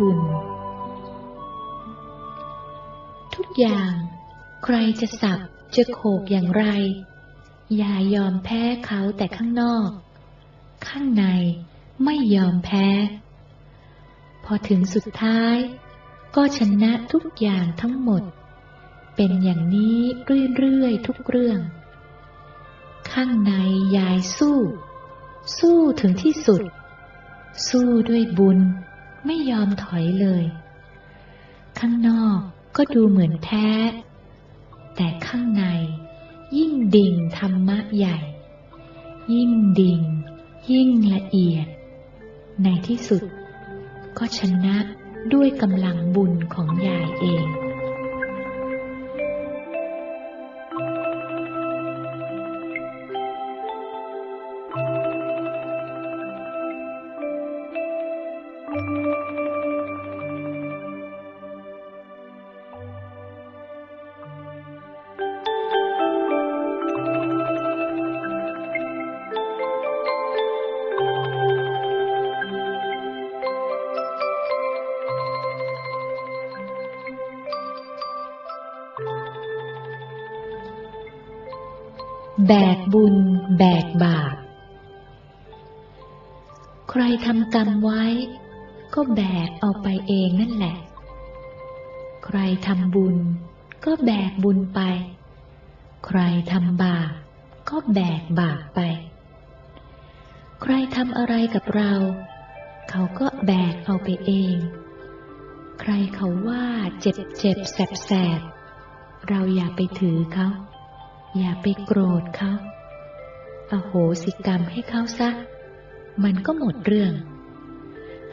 บุญ ทุกอย่าง ใครจะสับจะโขกอย่างไร อย่ายอมแพ้เขาแต่ข้างนอก ข้างในไม่ยอมแพ้ พอถึงสุดท้าย ก็ชนะทุกอย่างทั้งหมด เป็นอย่างนี้เรื่อยๆทุกเรื่อง ข้างในยายสู้ สู้ถึงที่สุด สู้ด้วยบุญ ไม่ยอมถอยเลย ข้างนอกก็ดูเหมือนแท้ แต่ข้างในยิ่งดิ่งธรรมะใหญ่ ยิ่งดิ่ง ยิ่งละเอียด ในที่สุดก็ชนะด้วยกำลังบุญของยายเอง แบกบุญ แบกบาป ใครทำกรรมไว้ ก็แบกเอาไปเองนั่นแหละ ใครทำบุญ ก็แบกบุญไป ใครทำบาป ก็แบกบาปไป ใครทำอะไรกับเรา เขาก็แบกเอาไปเอง ใครเขาว่าเจ็บเจ็บแสบแสบเราอย่าไปถือเขา อย่าไปโกรธเขาอโหสิกรรมให้เขาซะ มันก็หมดเรื่อง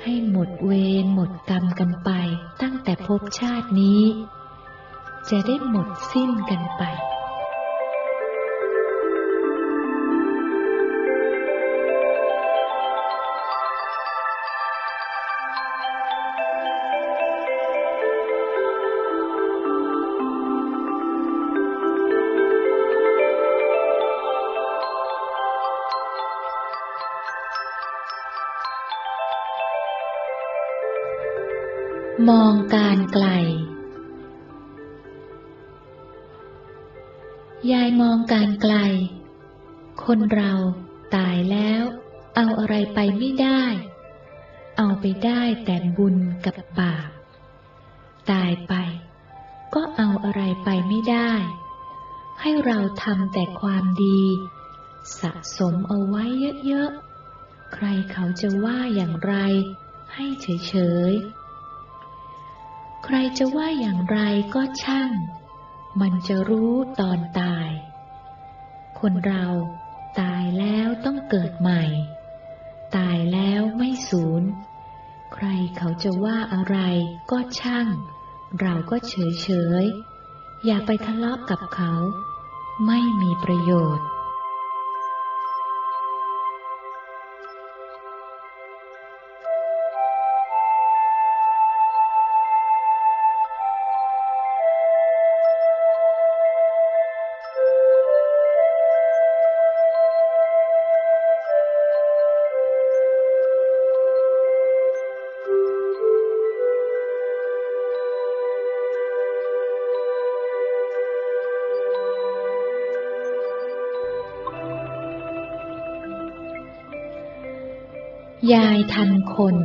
ให้หมดเวรหมดกรรมกันไปตั้งแต่ภพชาตินี้ จะได้หมดสิ้นกันไป มองการไกล ยายมองการไกล คนเราตายแล้ว เอาอะไรไปไม่ได้ เอาไปได้แต่บุญกับบาป ตายไป ก็เอาอะไรไปไม่ได้ ให้เราทำแต่ความดี สะสมเอาไว้เยอะๆ ใครเขาจะว่าอย่างไร ให้เฉยๆ ใครจะว่าอย่างไรก็ช่าง มันจะรู้ตอนตาย คนเราตายแล้วต้องเกิดใหม่ ตายแล้วไม่สูญ ใครเขาจะว่าอะไรก็ช่าง เราก็เฉยเฉย อย่าไปทะเลาะกับเขา ไม่มีประโยชน์ ทันคน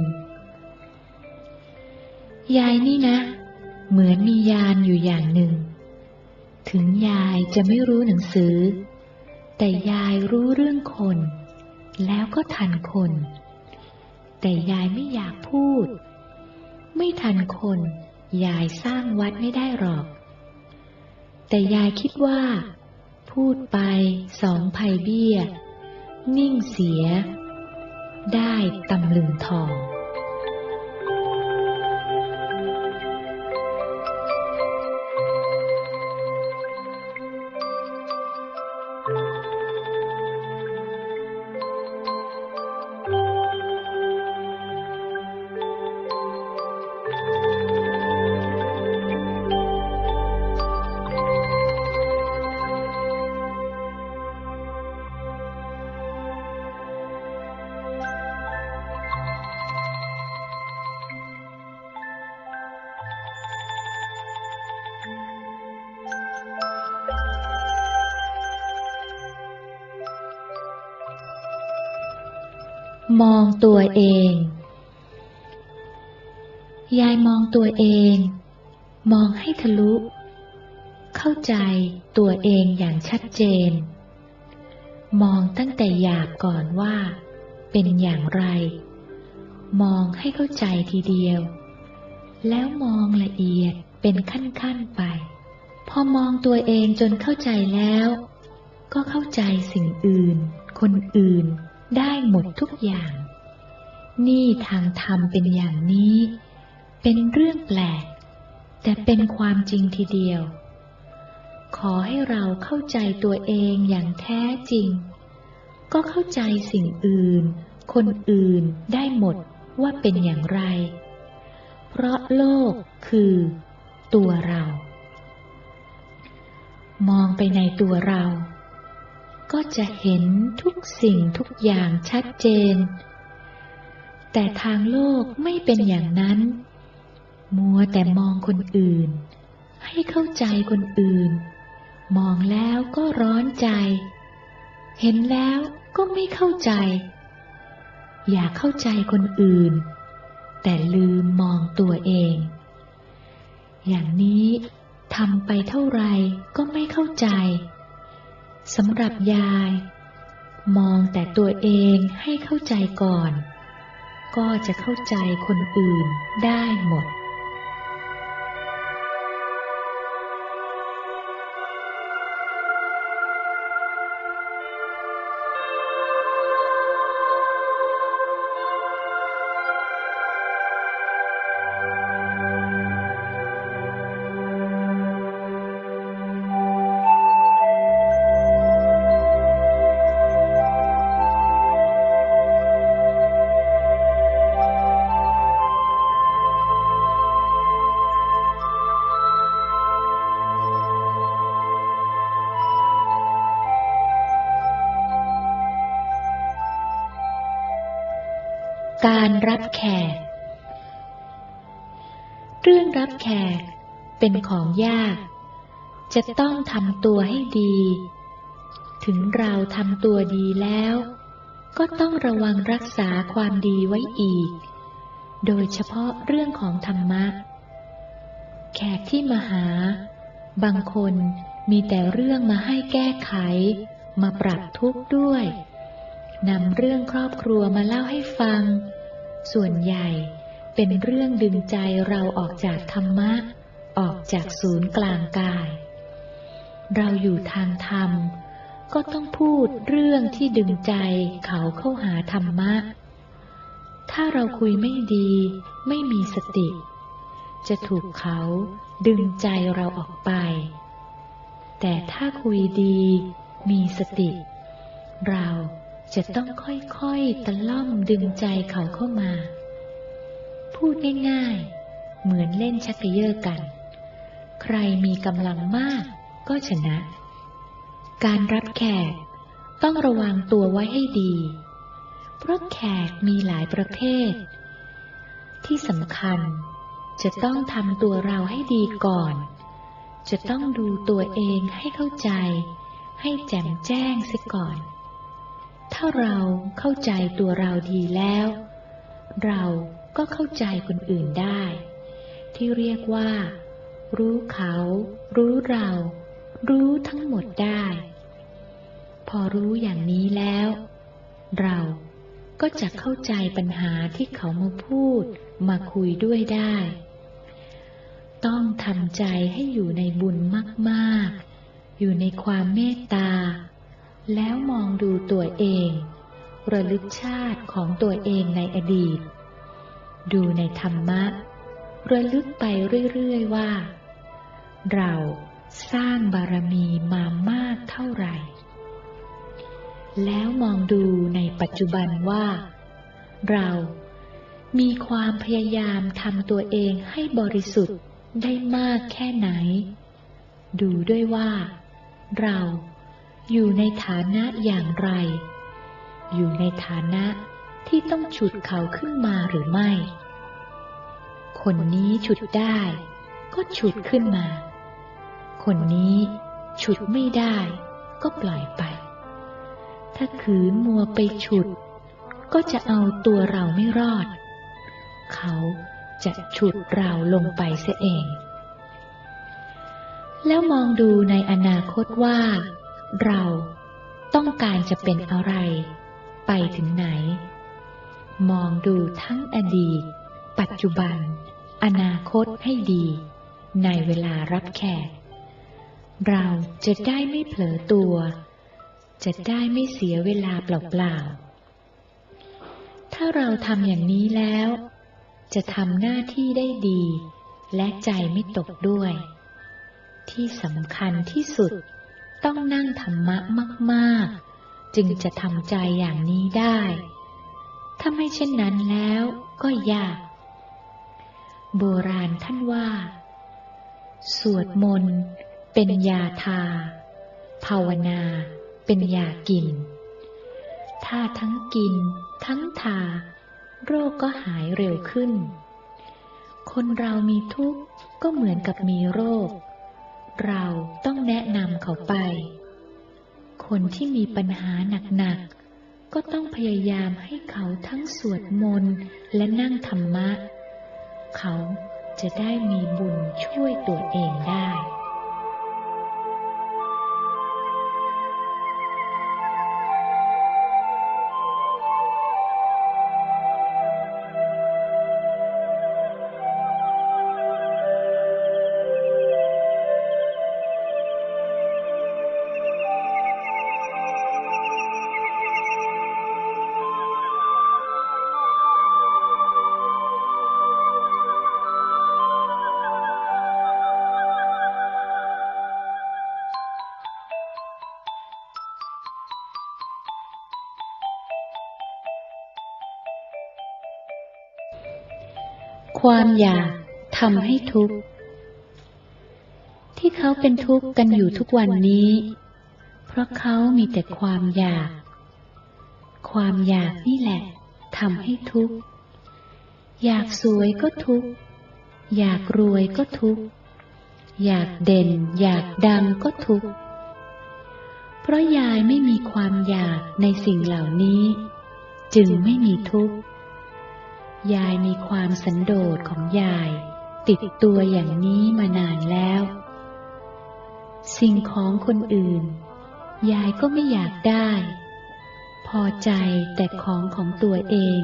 ยายนี่นะ เหมือนมียานอยู่อย่างหนึ่ง ถึงยายจะไม่รู้หนังสือ แต่ยายรู้เรื่องคน แล้วก็ทันคน แต่ยายไม่อยากพูด ไม่ทันคน ยายสร้างวัดไม่ได้หรอก แต่ยายคิดว่า พูดไปสองภัยเบี้ย นิ่งเสีย ได้ตำลึงทอง มองตัวเอง ยายมองตัวเอง มองให้ทะลุ เข้าใจตัวเองอย่างชัดเจน มองตั้งแต่หยาบก่อนว่า เป็นอย่างไร มองให้เข้าใจทีเดียว แล้วมองละเอียดเป็นขั้นๆไป พอมองตัวเองจนเข้าใจแล้ว ก็เข้าใจสิ่งอื่น คนอื่น ได้หมดทุกอย่าง นี่ทางธรรมเป็นอย่างนี้ เป็นเรื่องแปลก แต่เป็นความจริงทีเดียว ขอให้เราเข้าใจตัวเองอย่างแท้จริง ก็เข้าใจสิ่งอื่น คนอื่นได้หมดว่าเป็นอย่างไร เพราะโลกคือ ตัวเรา มองไปในตัวเรา ก็จะเห็นทุกสิ่งทุกอย่างชัดเจน แต่ทางโลกไม่เป็นอย่างนั้น มัวแต่มองคนอื่น ให้เข้าใจคนอื่น มองแล้วก็ร้อนใจ เห็นแล้วก็ไม่เข้าใจ อยากเข้าใจคนอื่น แต่ลืมมองตัวเอง อย่างนี้ทำไปเท่าไรก็ไม่เข้าใจ สำหรับยาย มองแต่ตัวเองให้เข้าใจก่อน ก็จะเข้าใจคนอื่นได้หมด เรื่องรับแขกเป็นของยาก จะต้องทำตัวให้ดี ถึงเราทำตัวดีแล้ว ก็ต้องระวังรักษาความดีไว้อีก โดยเฉพาะเรื่องของธรรมะ แขกที่มาหา บางคนมีแต่เรื่องมาให้แก้ไข มาปรับทุกข์ด้วยนำเรื่องครอบครัวมาเล่าให้ฟัง ส่วนใหญ่ เป็นเรื่องดึงใจเราออกจากธรรมะ ออกจากศูนย์กลางกาย เราอยู่ทางธรรม ก็ต้องพูดเรื่องที่ดึงใจเขาเข้าหาธรรมะ ถ้าเราคุยไม่ดี ไม่มีสติ จะถูกเขาดึงใจเราออกไป แต่ถ้าคุยดี มีสติ เราจะต้องค่อยๆตะล่อมดึงใจเขาเข้ามา พูดง่ายๆ เหมือนเล่นชักเยอะกัน ใครมีกำลังมากก็ชนะ การรับแขกต้องระวังตัวไว้ให้ดี เพราะแขกมีหลายประเภท ที่สำคัญจะต้องทำตัวเราให้ดีก่อน จะต้องดูตัวเองให้เข้าใจ ให้แจ่มแจ้งเสียก่อน ถ้าเราเข้าใจตัวเราดีแล้ว เรา ก็เข้าใจคนอื่นได้ ที่เรียกว่า รู้เขา รู้เรา รู้ทั้งหมดได้ พอรู้อย่างนี้แล้ว เราก็จะเข้าใจปัญหาที่เขามาพูดมาคุยด้วยได้ ต้องทำใจให้อยู่ในบุญมากๆ อยู่ในความเมตตา แล้วมองดูตัวเอง ระลึกชาติของตัวเองในอดีต ดูในธรรมะ ระลึกไปเรื่อยๆว่า เราสร้างบารมีมามากเท่าไหร่ แล้วมองดูในปัจจุบันว่า เรามีความพยายามทำตัวเองให้บริสุทธิ์ได้มากแค่ไหน ดูด้วยว่า เราอยู่ในฐานะอย่างไร อยู่ในฐานะ ที่ต้องฉุดเขาขึ้นมาหรือไม่ คนนี้ฉุดได้ก็ฉุดขึ้นมา คนนี้ฉุดไม่ได้ก็ปล่อยไป ถ้าขืนมัวไปฉุด ก็จะเอาตัวเราไม่รอด เขาจะฉุดเราลงไปเสียเอง แล้วมองดูในอนาคตว่า เราต้องการจะเป็นอะไร ไปถึงไหน มองดูทั้งอดีต ปัจจุบัน อนาคตให้ดี ในเวลารับแขก เราจะได้ไม่เผลอตัว จะได้ไม่เสียเวลาเปล่าๆ ถ้าเราทำอย่างนี้แล้ว จะทำหน้าที่ได้ดี และใจไม่ตกด้วย ที่สำคัญที่สุดต้องนั่งธรรมะมาก ๆ จึงจะทำใจอย่างนี้ได้ ถ้าไม่เช่นนั้นแล้วก็ยาก โบราณท่านว่า สวดมนต์เป็นยาทา ภาวนาเป็นยากิน ถ้าทั้งกิน ทั้งทา โรคก็หายเร็วขึ้น คนเรามีทุกข์ก็เหมือนกับมีโรค เราต้องแนะนำเขาไป คนที่มีปัญหาหนักๆ ก็ต้องพยายามให้เขาทั้งสวดมนต์และนั่งธรรมะ เขาจะได้มีบุญช่วยตัวเองได้ ความอยากทำให้ทุกข์ ที่เขาเป็นทุกข์กันอยู่ทุกวันนี้ เพราะเขามีแต่ความอยาก ความอยากนี่แหละทำให้ทุกข์ อยากสวยก็ทุกข์ อยากรวยก็ทุกข์ อยากเด่น อยากดังก็ทุกข์ เพราะยายไม่มีความอยากในสิ่งเหล่านี้ จึงไม่มีทุกข์ ยายมีความสันโดษของยาย ติดตัวอย่างนี้มานานแล้ว สิ่งของคนอื่น ยายก็ไม่อยากได้ พอใจแต่ของของตัวเอง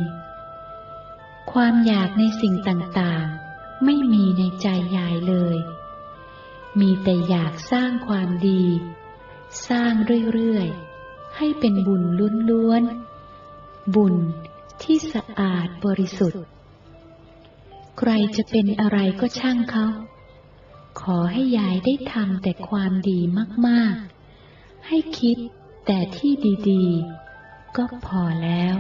ความอยากในสิ่งต่างๆ ไม่มีในใจยายเลย มีแต่อยากสร้างความดี สร้างเรื่อยๆ ให้เป็นบุญล้วนๆบุญ ที่สะอาดบริสุทธิ์ ใครจะเป็นอะไรก็ช่างเขา ขอให้ยายได้ทำแต่ความดีมาก ๆ ให้คิดแต่ที่ดี ๆ ก็พอแล้ว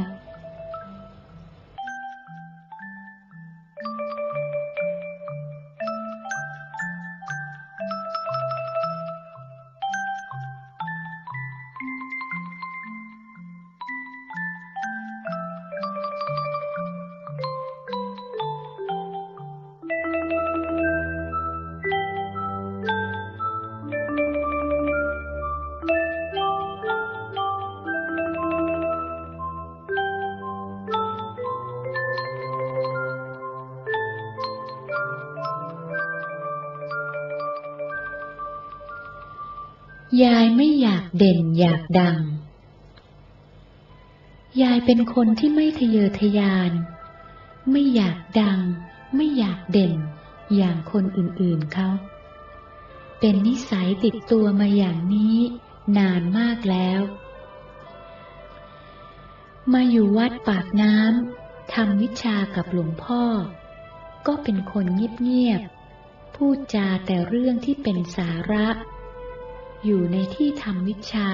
ไม่อยากเด่นอยากดัง ยายเป็นคนที่ไม่ทะเยอทะยาน ไม่อยากดัง ไม่อยากเด่น อย่างคนอื่นๆเขา เป็นนิสัยติดตัวมาอย่างนี้นานมากแล้ว มาอยู่วัดปากน้ำทำวิชากับหลวงพ่อ ก็เป็นคนเงียบๆ พูดจาแต่เรื่องที่เป็นสาระ อยู่ในที่ทำวิชา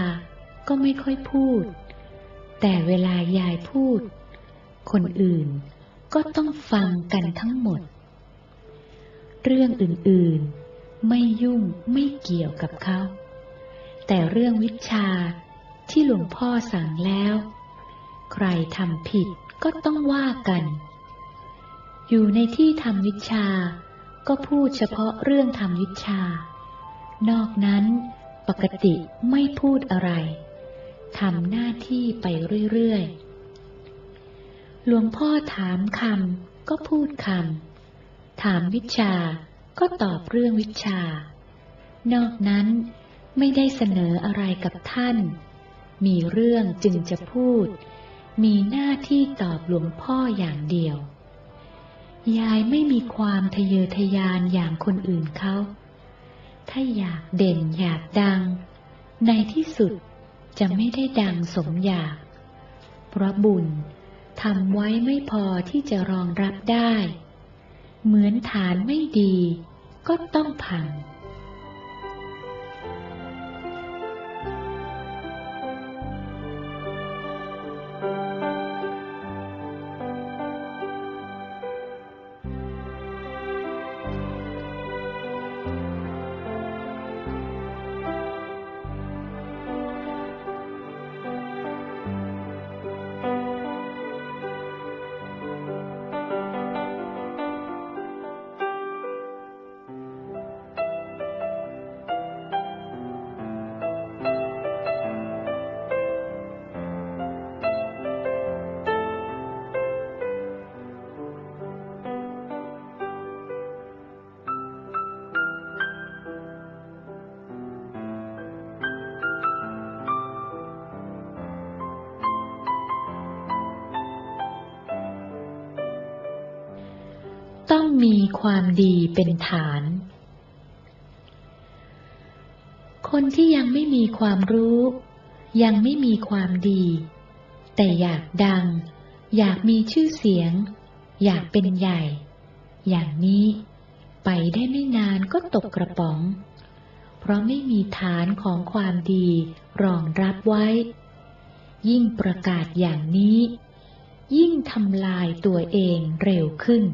ก็ไม่ค่อยพูด แต่เวลายายพูด คนอื่นก็ต้องฟังกันทั้งหมด เรื่องอื่นๆ ไม่ยุ่งไม่เกี่ยวกับเขา แต่เรื่องวิชาที่หลวงพ่อสั่งแล้ว ใครทำผิดก็ต้องว่ากัน อยู่ในที่ทำวิชาก็พูดเฉพาะเรื่องทำวิชา นอกนั้น ปกติไม่พูดอะไร ทำหน้าที่ไปเรื่อยๆ หลวงพ่อถามคำก็พูดคำ ถามวิชาก็ตอบเรื่องวิชา นอกนั้นไม่ได้เสนออะไรกับท่าน มีเรื่องจึงจะพูด มีหน้าที่ตอบหลวงพ่ออย่างเดียว ยายไม่มีความทะเยอทะยานอย่างคนอื่นเขา ถ้าอยากเด่นอยากดัง ในที่สุดจะไม่ได้ดังสมอยาก เพราะบุญทำไว้ไม่พอที่จะรองรับได้ เหมือนฐานไม่ดีก็ต้องพัง มีความดีเป็นฐาน คนที่ยังไม่มีความรู้ ยังไม่มีความดี แต่อยากดัง อยากมีชื่อเสียง อยากเป็นใหญ่ อย่างนี้ไปได้ไม่นานก็ตกกระป๋อง เพราะไม่มีฐานของความดีรองรับไว้ ยิ่งประกาศอย่างนี้ ยิ่งทำลายตัวเองเร็วขึ้น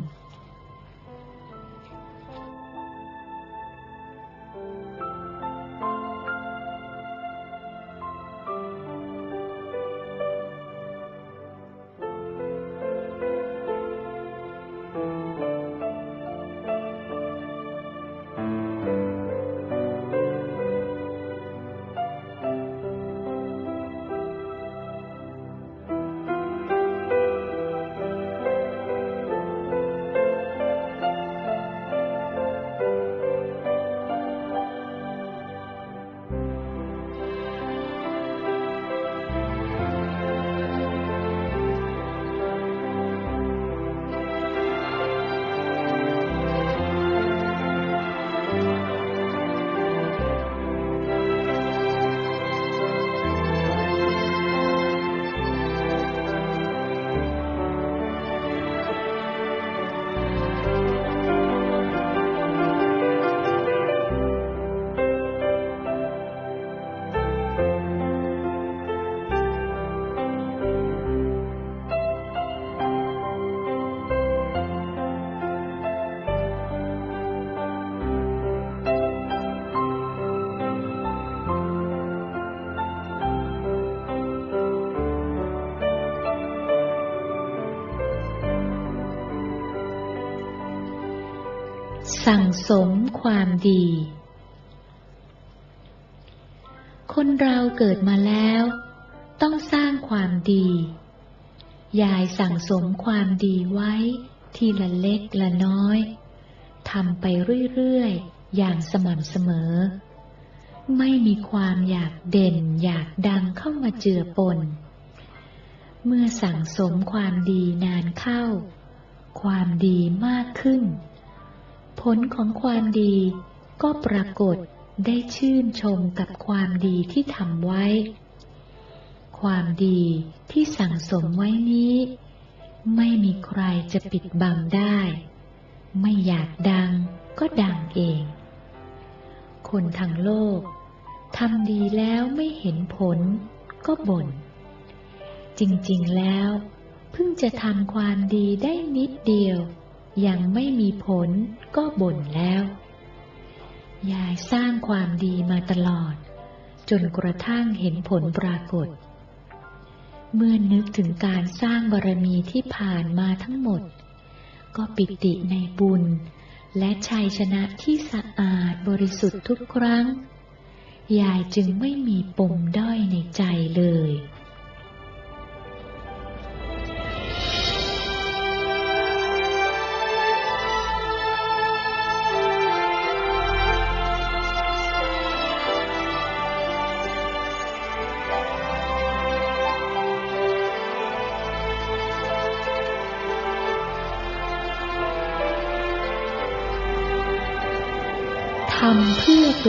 สั่งสมความดี คนเราเกิดมาแล้ว ต้องสร้างความดี ยายสั่งสมความดีไว้ ทีละเล็กละน้อยทำไปเรื่อยๆ อย่างสม่ำเสมอ ไม่มีความอยากเด่นอยากดังเข้ามาเจือปน เมื่อสั่งสมความดีนานเข้า ความดีมากขึ้น ผลของความดีก็ปรากฏได้ชื่นชมกับความดีที่ทำไว้ ความดีที่สั่งสมไว้นี้ ไม่มีใครจะปิดบังได้ ไม่อยากดังก็ดังเอง คนทางโลกทำดีแล้วไม่เห็นผลก็บน่น จริงๆแล้ว เพิ่งจะทำความดีได้นิดเดียว ยังไม่มีผลก็บ่นแล้ว ยายสร้างความดีมาตลอด จนกระทั่งเห็นผลปรากฏ เมื่อนึกถึงการสร้างบารมีที่ผ่านมาทั้งหมด ก็ปิติในบุญ และชัยชนะที่สะอาดบริสุทธิ์ทุกครั้ง ยายจึงไม่มีปมด้อยในใจเลย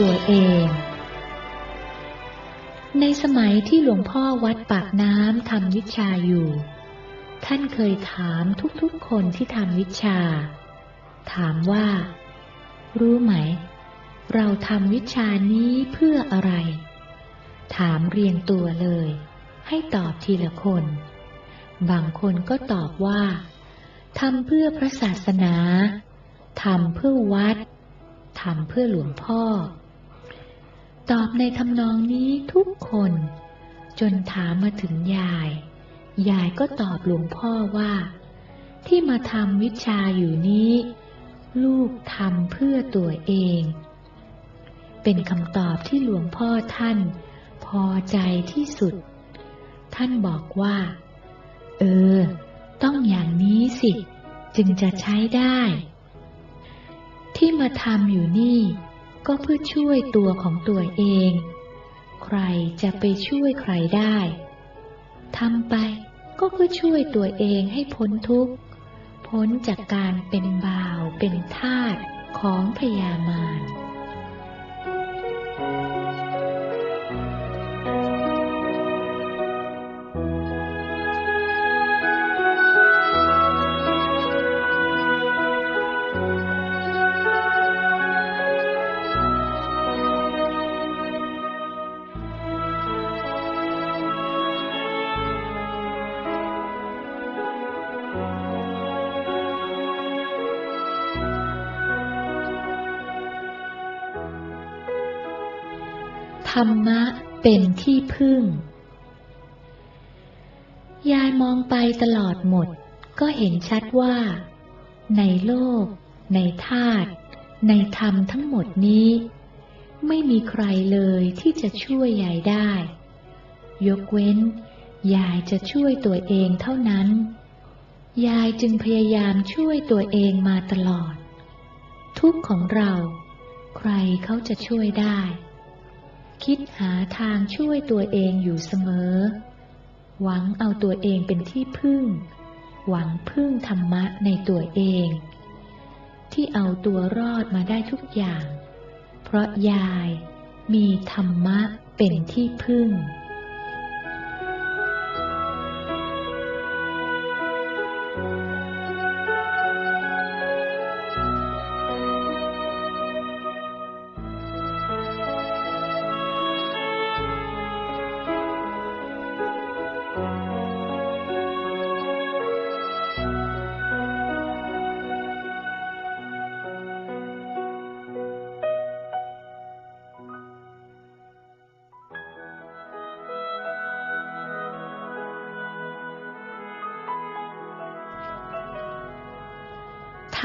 ตัวเอง ในสมัยที่หลวงพ่อวัดปากน้ำทำวิชาอยู่ ท่านเคยถามทุกๆคนที่ทำวิชา ถามว่า รู้ไหม เราทำวิชานี้เพื่ออะไร ถามเรียงตัวเลย ให้ตอบทีละคน บางคนก็ตอบว่าทำเพื่อพระศาสนา ทำเพื่อวัด ทำเพื่อหลวงพ่อ ตอบในทำนองนี้ทุกคน จนถามมาถึงยาย ยายก็ตอบหลวงพ่อว่า ที่มาทำวิชาอยู่นี้ ลูกทำเพื่อตัวเอง เป็นคำตอบที่หลวงพ่อท่าน พอใจที่สุด ท่านบอกว่า เออ ต้องอย่างนี้สิ จึงจะใช้ได้ ที่มาทำอยู่นี่ ก็เพื่อช่วยตัวของตัวเอง ใครจะไปช่วยใครได้ทำไปก็เพื่อช่วยตัวเองให้พ้นทุกข์ พ้นจากการเป็นบ่าวเป็นทาสของพยามาร รรมะเป็นที่พึ่ง ยายมองไปตลอดหมด ก็เห็นชัดว่า ในโลก ในธาตุในธรรมทั้งหมดนี้ ไม่มีใครเลยที่จะช่วยยายได้ ยกเว้น ยายจะช่วยตัวเองเท่านั้น ยายจึงพยายามช่วยตัวเองมาตลอด ทุกของเรา ใครเขาจะช่วยได้ คิดหาทางช่วยตัวเองอยู่เสมอ หวังเอาตัวเองเป็นที่พึ่ง หวังพึ่งธรรมะในตัวเอง ที่เอาตัวรอดมาได้ทุกอย่าง เพราะยายมีธรรมะเป็นที่พึ่ง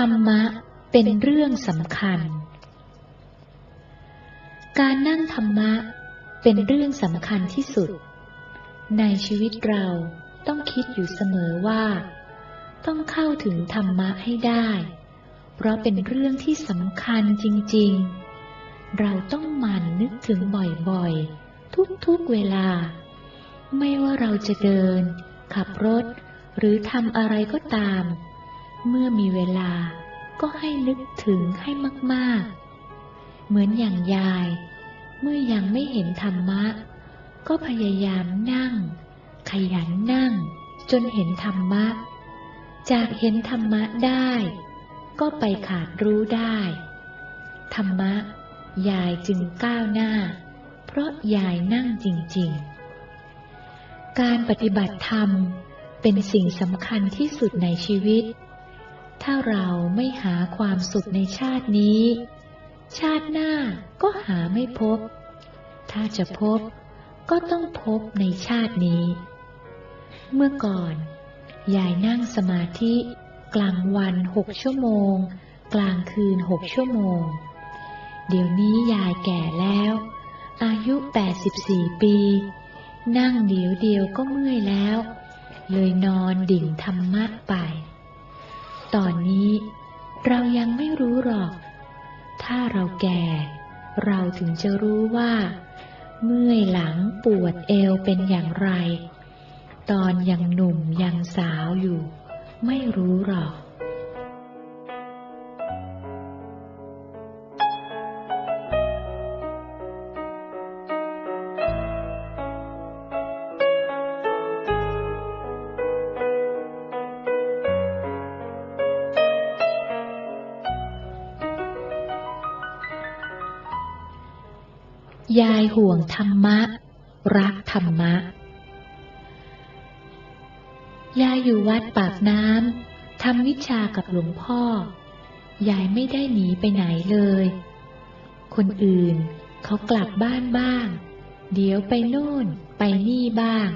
รรมะเป็นเรื่องสำคัญ การนั่งธรรมะเป็นเรื่องสำคัญที่สุด ในชีวิตเราต้องคิดอยู่เสมอว่า ต้องเข้าถึงธรรมะให้ได้ เพราะเป็นเรื่องที่สำคัญจริง ๆ เราต้องหมั่นนึกถึงบ่อยๆ ทุกๆเวลา ไม่ว่าเราจะเดิน ขับรถ หรือทำอะไรก็ตาม เมื่อมีเวลาก็ให้นึกถึงให้มากๆ เหมือนอย่างยาย เมื่อยังไม่เห็นธรรมะ ก็พยายามนั่ง ขยันนั่ง จนเห็นธรรมะ จากเห็นธรรมะได้ ก็ไปขาดรู้ได้ ธรรมะ ยายจึงก้าวหน้า เพราะยายนั่งจริง ๆ การปฏิบัติธรรมเป็นสิ่งสำคัญที่สุดในชีวิต ถ้าเราไม่หาความสุขในชาตินี้ ชาติหน้าก็หาไม่พบ ถ้าจะพบก็ต้องพบในชาตินี้ เมื่อก่อน ยายนั่งสมาธิ กลางวันหกชั่วโมง กลางคืนหกชั่วโมง เดี๋ยวนี้ยายแก่แล้ว อายุ 84 ปี นั่งเดียวเดียวก็เมื่อยแล้ว เลยนอนดิ่งธรรมะไป ตอนนี้เรายังไม่รู้หรอก ถ้าเราแก่ เราถึงจะรู้ว่า เมื่อยหลังปวดเอวเป็นอย่างไร ตอนยังหนุ่มยังสาวอยู่ ไม่รู้หรอก ยายห่วงธรรมะ รักธรรมะ ยายอยู่วัดปากน้ำทำวิชากับหลวงพ่อ ยายไม่ได้หนีไปไหนเลย คนอื่นเขากลับบ้านบ้าง เดี๋ยวไปโน่นไปนี่บ้าง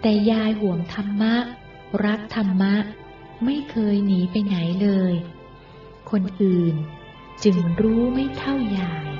แต่ยายห่วงธรรมะ รักธรรมะ ไม่เคยหนีไปไหนเลย คนอื่นจึงรู้ไม่เท่ายาย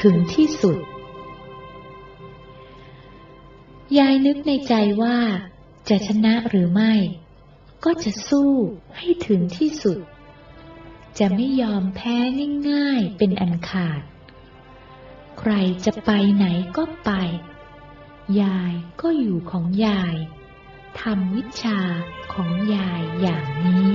ถึงที่สุด ยายนึกในใจว่า จะชนะหรือไม่ ก็จะสู้ให้ถึงที่สุด จะไม่ยอมแพ้ง่ายๆเป็นอันขาด ใครจะไปไหนก็ไป ยายก็อยู่ของยายทำวิชาของยายอย่างนี้